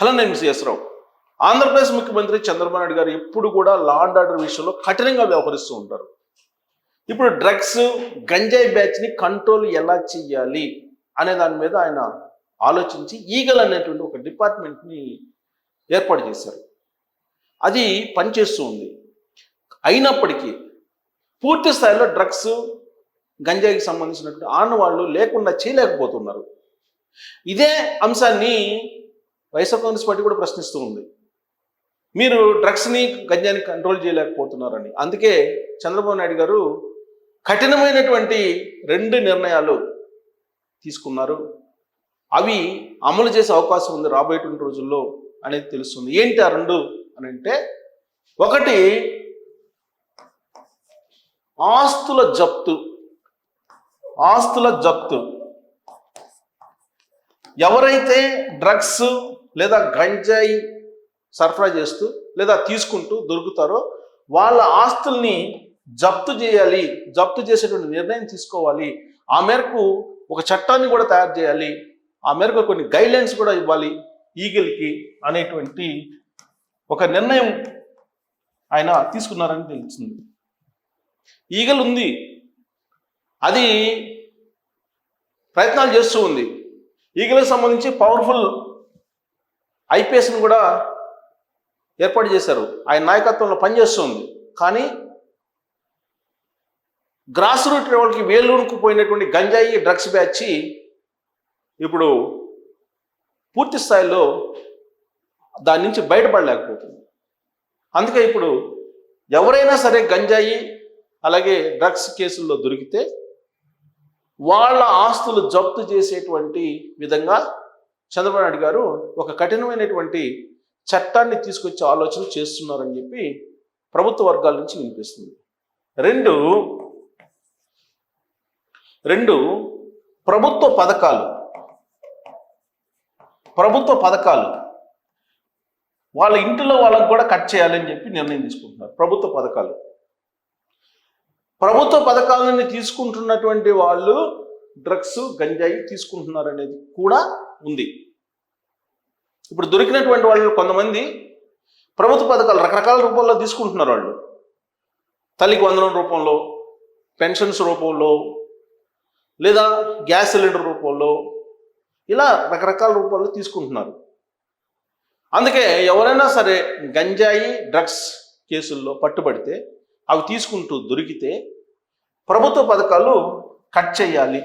Hello నేను CS రావు ఆంధ్రప్రదేశ్ ముఖ్యమంత్రి చంద్రబాబు నాయుడు గారు ఎప్పుడు కూడా లా అండ్ ఆర్డర్ విషయంలో కఠినంగా వ్యవహరిస్తూ ఉంటారు. ఇప్పుడు డ్రగ్స్ గంజాయి బ్యాచ్ని కంట్రోల్ ఎలా చేయాలి అనే దాని మీద ఆయన ఆలోచించి ఈగల్ అనేటువంటి ఒక డిపార్ట్మెంట్ని ఏర్పాటు చేశారు. అది పనిచేస్తూ ఉంది. అయినప్పటికీ పూర్తి స్థాయిలో డ్రగ్స్ గంజాయికి సంబంధించినటువంటి ఆనవాళ్ళు లేకుండా చేయలేకపోతున్నారు. ఇదే అంశాన్ని వైఎస్ఆర్ కాంగ్రెస్ పార్టీ కూడా ప్రశ్నిస్తూ ఉంది. మీరు డ్రగ్స్ని గంజాన్ని కంట్రోల్ చేయలేకపోతున్నారని. అందుకే చంద్రబాబు నాయుడు గారు కఠినమైనటువంటి రెండు నిర్ణయాలు తీసుకున్నారు. అవి అమలు చేసే అవకాశం ఉంది రాబోయేటువంటి రోజుల్లో అనేది తెలుస్తుంది. ఏంటి ఆ రెండు అని అంటే ఒకటి ఆస్తుల జప్తు. ఆస్తుల జప్తు. ఎవరైతే డ్రగ్స్ లేదా గంజాయి సరఫరా చేస్తూ లేదా తీసుకుంటూ దొరుకుతారో వాళ్ళ ఆస్తుల్ని జప్తు చేయాలి జప్తు చేసేటువంటి నిర్ణయం తీసుకోవాలి. ఆ మేరకు ఒక చట్టాన్ని కూడా తయారు చేయాలి. ఆ మేరకు కొన్ని గైడ్లైన్స్ కూడా ఇవ్వాలి ఈగిల్కి అనేటువంటి ఒక నిర్ణయం ఆయన తీసుకున్నారని తెలిసింది ఈగల్ ఉంది. అది ప్రయత్నాలు చేస్తూ ఉంది. ఈగలకు సంబంధించి పవర్ఫుల్ ఐపీఎస్ని కూడా ఏర్పాటు చేశారు. ఆయన నాయకత్వంలో పనిచేస్తుంది. కానీ గ్రాస్ రూట్ లెవెల్కి వేలూరుకు పోయినటువంటి గంజాయి డ్రగ్స్ బ్యాచ్ ఇప్పుడు పూర్తి స్థాయిలో దాని నుంచి బయటపడలేకపోతుంది. అందుకే ఇప్పుడు ఎవరైనా సరే గంజాయి అలాగే డ్రగ్స్ కేసుల్లో దొరికితే వాళ్ళ ఆస్తులు జప్తు చేసేటువంటి విధంగా చంద్రబాబు నాయుడు గారు ఒక కఠినమైనటువంటి చట్టాన్ని తీసుకొచ్చే ఆలోచన చేస్తున్నారని చెప్పి ప్రభుత్వ వర్గాల నుంచి వినిపిస్తుంది. రెండు రెండు ప్రభుత్వ పథకాలు ప్రభుత్వ పథకాలు వాళ్ళ ఇంటిలో వాళ్ళకు కూడా కట్ చేయాలని చెప్పి నిర్ణయం తీసుకుంటున్నారు. ప్రభుత్వ పథకాలు. ప్రభుత్వ పథకాలని తీసుకుంటున్నటువంటి వాళ్ళు డ్రగ్స్ గంజాయి తీసుకుంటున్నారు అనేది కూడా ఉంది. ఇప్పుడు దొరికినటువంటి వాళ్ళు కొంతమంది ప్రభుత్వ పథకాలు రకరకాల రూపంలో తీసుకుంటున్నారు వాళ్ళు. తల్లికి వందనం రూపంలో పెన్షన్స్ రూపంలో లేదా గ్యాస్ సిలిండర్ రూపంలో ఇలా రకరకాల రూపాల్లో తీసుకుంటున్నారు. అందుకే ఎవరైనా సరే గంజాయి డ్రగ్స్ కేసుల్లో పట్టుబడితే అవి తీసుకుంటూ దొరికితే ప్రభుత్వ పథకాలు కట్ చేయాలి.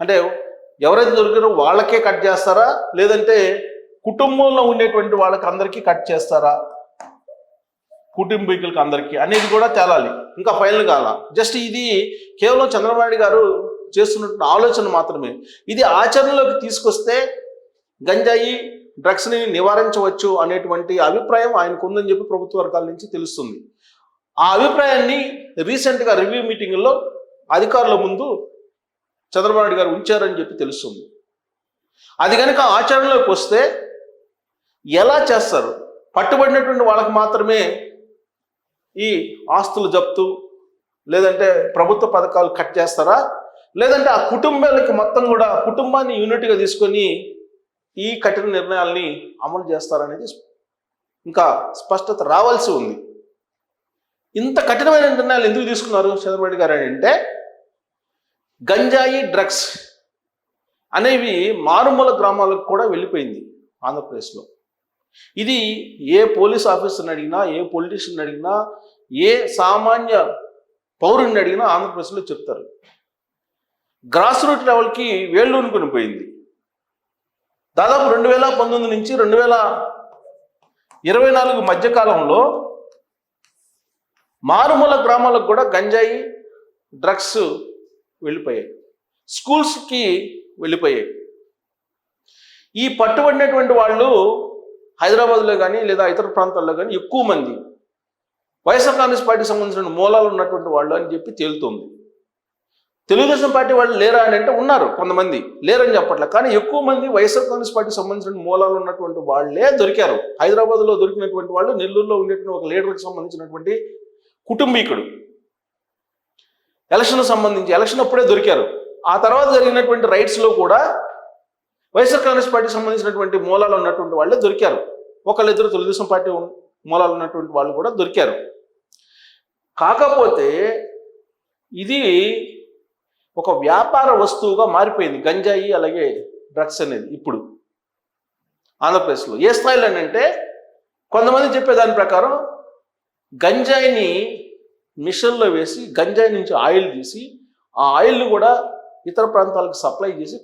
అంటే ఎవరైతే దొరికారో వాళ్ళకే కట్ చేస్తారా? లేదంటే కుటుంబంలో ఉండేటువంటి వాళ్ళకి అందరికీ కట్ చేస్తారా? కుటుంబీకులకి అందరికీ అనేది కూడా తేలాలి. ఇంకా ఫైనల్ కాల జస్ట్ ఇది కేవలం చంద్రబాబు గారు చేస్తున్నటువంటి ఆలోచన మాత్రమే. ఇది ఆచరణలోకి తీసుకొస్తే గంజాయి డ్రగ్స్ని నివారించవచ్చు అనేటువంటి అభిప్రాయం ఆయనకు ఉందని చెప్పి ప్రభుత్వ వర్గాల నుంచి తెలుస్తుంది. ఆ అభిప్రాయాన్ని రీసెంట్గా రివ్యూ మీటింగ్లో అధికారుల ముందు చంద్రబాబు నాయుడు గారు ఉంచారని చెప్పి తెలుస్తుంది. అది కనుక ఆచరణలోకి వస్తే ఎలా చేస్తారు? పట్టుబడినటువంటి వాళ్ళకి మాత్రమే ఈ ఆస్తులు జప్తు లేదంటే ప్రభుత్వ పథకాలు కట్ చేస్తారా? లేదంటే ఆ కుటుంబాలకి మొత్తం కూడా కుటుంబాన్ని యూనిట్గా తీసుకొని ఈ కఠిన నిర్ణయాల్ని అమలు చేస్తారనేది ఇంకా స్పష్టత రావాల్సి ఉంది. ఇంత కఠినమైన నిర్ణయాలు ఎందుకు తీసుకున్నారు చంద్రబాబు గారు అని అంటే గంజాయి డ్రగ్స్ అనేవి మారుమూల గ్రామాలకు కూడా వెళ్ళిపోయింది ఆంధ్రప్రదేశ్లో. ఇది ఏ పోలీస్ ఆఫీసర్ని అడిగినా ఏ పొలిటీషియన్ అడిగినా ఏ సామాన్య పౌరుని అడిగినా ఆంధ్రప్రదేశ్లో చెప్తారు. గ్రాస్ రూట్ లెవెల్కి వేళ్ళూనుకుని పోయింది దాదాపు రెండు వేల పంతొమ్మిది నుంచి రెండు వేల ఇరవై నాలుగు మధ్యకాలంలో మారుమూల గ్రామాలకు కూడా గంజాయి డ్రగ్స్ వెళ్ళిపోయాయి. స్కూల్స్కి వెళ్ళిపోయాయి. ఈ పట్టుబడినటువంటి వాళ్ళు హైదరాబాద్లో కానీ లేదా ఇతర ప్రాంతాల్లో కానీ ఎక్కువ మంది వైఎస్ఆర్ కాంగ్రెస్ పార్టీకి సంబంధించిన మూలాలు ఉన్నటువంటి వాళ్ళు అని చెప్పి తేలుతోంది. తెలుగుదేశం పార్టీ వాళ్ళు లేరా అని అంటే ఉన్నారు కొంతమంది. లేరని చెప్పట్లే. కానీ ఎక్కువ మంది వైఎస్ఆర్ కాంగ్రెస్ పార్టీకి సంబంధించిన మూలాలు ఉన్నటువంటి వాళ్ళే దొరికారు. హైదరాబాద్లో దొరికినటువంటి వాళ్ళు నెల్లూరులో ఉండేటువంటి ఒక లీడర్కి సంబంధించినటువంటి కుటుంబీకుడు. ఎలక్షన్ సంబంధించి ఎలక్షన్ అప్పుడే దొరికారు. ఆ తర్వాత జరిగినటువంటి రైట్స్లో కూడా వైఎస్ఆర్ కాంగ్రెస్ పార్టీకి సంబంధించినటువంటి మూలాలు ఉన్నటువంటి వాళ్ళే దొరికారు. ఒకళ్ళిద్దరు తెలుగుదేశం పార్టీ మూలాలు ఉన్నటువంటి వాళ్ళు కూడా దొరికారు. కాకపోతే ఇది ఒక వ్యాపార వస్తువుగా మారిపోయింది. గంజాయి అలాగే డ్రగ్స్ అనేది ఇప్పుడు. ఆంధ్రప్రదేశ్లో ఏ స్థాయిలో అంటే కొంతమంది చెప్పే దాని ప్రకారం గంజాయిని మిషన్లో వేసి గంజాయి నుంచి ఆయిల్ తీసి ఆ ఆయిల్ని కూడా ఇతర ప్రాంతాలకు సప్లై చేసి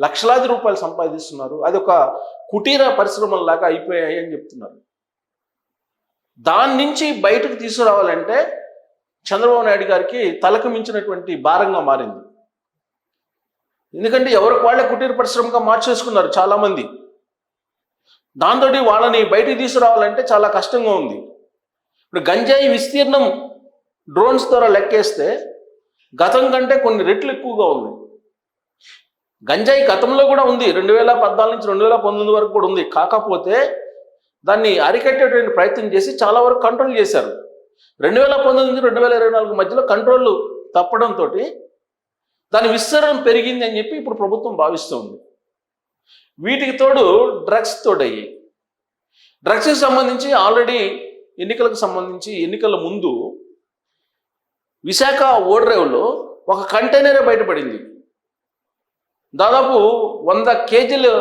లక్షలాది రూపాయలు సంపాదిస్తున్నారు. అది ఒక కుటీర పరిశ్రమలాగా అయిపోయాయి అని చెప్తున్నారు. దాని నుంచి బయటకు తీసుకురావాలంటే చంద్రబాబు నాయుడు గారికి తలకు మించినటువంటి భారంగా మారింది. ఎందుకంటే ఎవరికి వాళ్ళే కుటీర పరిశ్రమగా మార్చేసుకున్నారు చాలామంది. దాంతో వాళ్ళని బయటికి తీసుకురావాలంటే చాలా కష్టంగా ఉంది. ఇప్పుడు గంజాయి విస్తీర్ణం డ్రోన్స్ ద్వారా లెక్కేస్తే గతం కంటే కొన్ని రెట్లు ఎక్కువగా ఉంది. గంజాయి గతంలో కూడా ఉంది. రెండు వేల పద్నాలుగు నుంచి రెండు వేల పంతొమ్మిది వరకు కూడా ఉంది. కాకపోతే దాన్ని అరికట్టేటువంటి ప్రయత్నం చేసి చాలా వరకు కంట్రోల్ చేశారు. రెండు వేల పంతొమ్మిది నుంచి రెండు వేల ఇరవై నాలుగు మధ్యలో కంట్రోల్ తప్పడంతో దాని విస్తరణ పెరిగింది అని చెప్పి ఇప్పుడు ప్రభుత్వం భావిస్తుంది. వీటికి తోడు డ్రగ్స్ తోడయ్యి. డ్రగ్స్కి సంబంధించి ఆల్రెడీ ఎన్నికలకు సంబంధించి ఎన్నికల ముందు విశాఖ ఓడ్రేవ్లో ఒక కంటైనరే బయటపడింది. దాదాపు వంద కేజీలు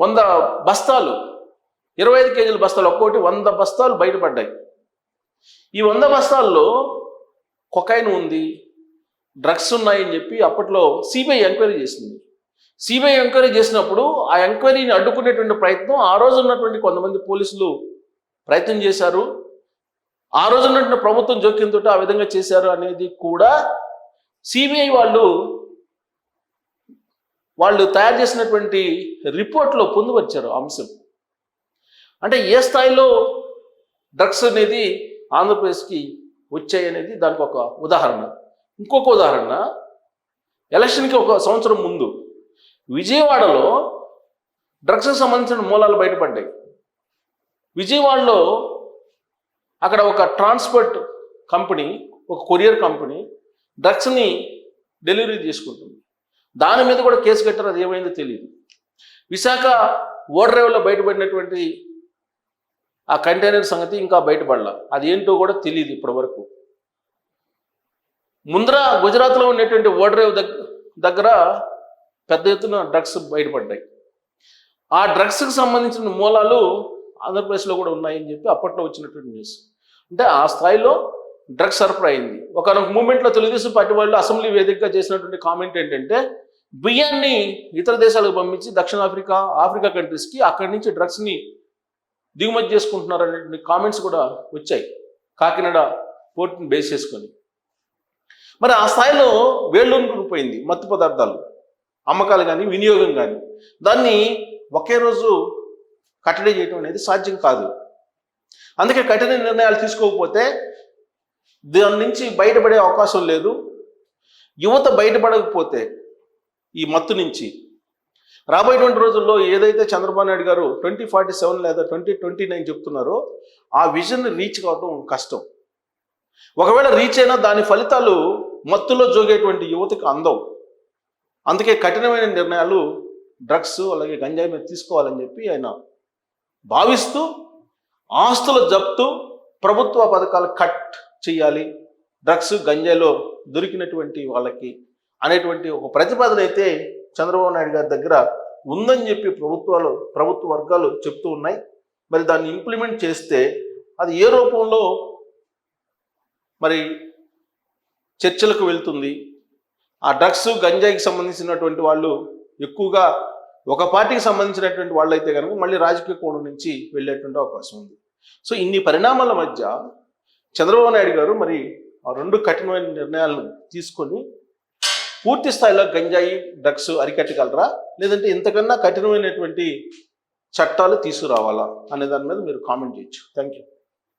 వంద బస్తాలు ఇరవై ఐదు కేజీల బస్తాలు ఒక్కోటి వంద బస్తాలు బయటపడ్డాయి. ఈ వంద బస్తాల్లో కొకైన్ ఉంది డ్రగ్స్ ఉన్నాయని చెప్పి అప్పట్లో సిబిఐ ఎంక్వైరీ చేసింది. సిబిఐ ఎంక్వైరీ చేసినప్పుడు ఆ ఎంక్వైరీని అడ్డుకునేటువంటి ప్రయత్నం ఆ రోజు ఉన్నటువంటి కొంతమంది పోలీసులు ప్రయత్నం చేశారు. ఆ రోజు నుండి ప్రభుత్వం జోక్యంతో ఆ విధంగా చేశారు అనేది కూడా సిబిఐ వాళ్ళు వాళ్ళు తయారు చేసినటువంటి రిపోర్ట్లో పొందుపరిచారు అంశం. అంటే ఏ స్థాయిలో డ్రగ్స్ అనేది ఆంధ్రప్రదేశ్కి వచ్చాయి అనేది దానికి ఒక ఉదాహరణ. ఇంకొక ఉదాహరణ ఎలక్షన్కి ఒక సంవత్సరం ముందు విజయవాడలో డ్రగ్స్కి సంబంధించిన మూలాలు బయటపడ్డాయి. విజయవాడలో అక్కడ ఒక ట్రాన్స్పోర్ట్ కంపెనీ ఒక కొరియర్ కంపెనీ డ్రగ్స్ని డెలివరీ చేసుకుంటుంది. దాని మీద కూడా కేసు కట్టారు అది ఏమైందో తెలియదు విశాఖ ఓడరేవులో బయటపడినటువంటి ఆ కంటైనర్ సంగతి ఇంకా బయటపడలా. అది ఏంటో కూడా తెలియదు ఇప్పటి వరకు ముందర గుజరాత్లో ఉన్నటువంటి ఓడ్రైవ్ దగ్గర దగ్గర పెద్ద ఎత్తున డ్రగ్స్ బయటపడ్డాయి. ఆ డ్రగ్స్కి సంబంధించిన మూలాలు ఆంధ్రప్రదేశ్లో కూడా ఉన్నాయని చెప్పి అప్పట్లో వచ్చినటువంటి న్యూస్ అంటే ఆ స్థాయిలో డ్రగ్స్ సరఫరా అయింది. ఒకనొక మూమెంట్లో తెలుగుదేశం పార్టీ వాళ్ళు అసెంబ్లీ వేదికగా చేసినటువంటి కామెంట్ ఏంటంటే బియ్యాన్ని ఇతర దేశాలకు పంపించి దక్షిణాఫ్రికా ఆఫ్రికా కంట్రీస్కి అక్కడి నుంచి డ్రగ్స్ని దిగుమతి చేసుకుంటున్నారు అనేటువంటి కామెంట్స్ కూడా వచ్చాయి. కాకినాడ పోర్టుని బేస్ చేసుకొని. మరి ఆ స్థాయిలో వేళ్ళూనుకుపోయింది మత్తు పదార్థాలు అమ్మకాలు కానీ వినియోగం కానీ దాన్ని ఒకే రోజు కట్టడి చేయడం అనేది సాధ్యం కాదు. అందుకే కఠిన నిర్ణయాలు తీసుకోకపోతే దాని నుంచి బయటపడే అవకాశం లేదు. యువత బయటపడకపోతే ఈ మత్తు నుంచి. రాబోయేటువంటి రోజుల్లో ఏదైతే Chandrababu Naidu garu twenty forty seven లేదా ట్వంటీ ట్వంటీ నైన్ చెప్తున్నారో ఆ విజన్ రీచ్ కావడం కష్టం. ఒకవేళ రీచ్ అయినా దాని ఫలితాలు మత్తులో జోగేటువంటి యువతకు అందవు. అందుకే కఠినమైన నిర్ణయాలు డ్రగ్స్ అలాగే గంజాయి మీద తీసుకోవాలని చెప్పి ఆయన భావిస్తూ ఆస్తుల జప్తు ప్రభుత్వ పథకాలు కట్ చేయాలి. డ్రగ్స్ గంజాయిలో దొరికినటువంటి వాళ్ళకి అనేటువంటి ఒక ప్రతిపాదన అయితే చంద్రబాబు నాయుడు గారి దగ్గర ఉందని చెప్పి ప్రభుత్వాలు ప్రభుత్వ వర్గాలు చెప్తూ ఉన్నాయి. మరి దాన్ని ఇంప్లిమెంట్ చేస్తే అది ఏ రూపంలో మరి చర్చలకు వెళ్తుంది? ఆ డ్రగ్స్ గంజాయికి సంబంధించినటువంటి వాళ్ళు ఎక్కువగా ఒక పార్టీకి సంబంధించినటువంటి వాళ్ళు అయితే కనుక మళ్ళీ రాజకీయ కోణం నుంచి వెళ్ళేటువంటి అవకాశం ఉంది. సో ఇన్ని పరిణామాల మధ్య చంద్రబాబు నాయుడు గారు మరి ఆ రెండు కఠినమైన నిర్ణయాలను తీసుకొని పూర్తి స్థాయిలో గంజాయి డ్రగ్స్ అరికట్టగలరా? లేదంటే ఇంతకన్నా కఠినమైనటువంటి చట్టాలు తీసుకురావాలా? అనే దాని మీద మీరు కామెంట్ చేయొచ్చు. Thank you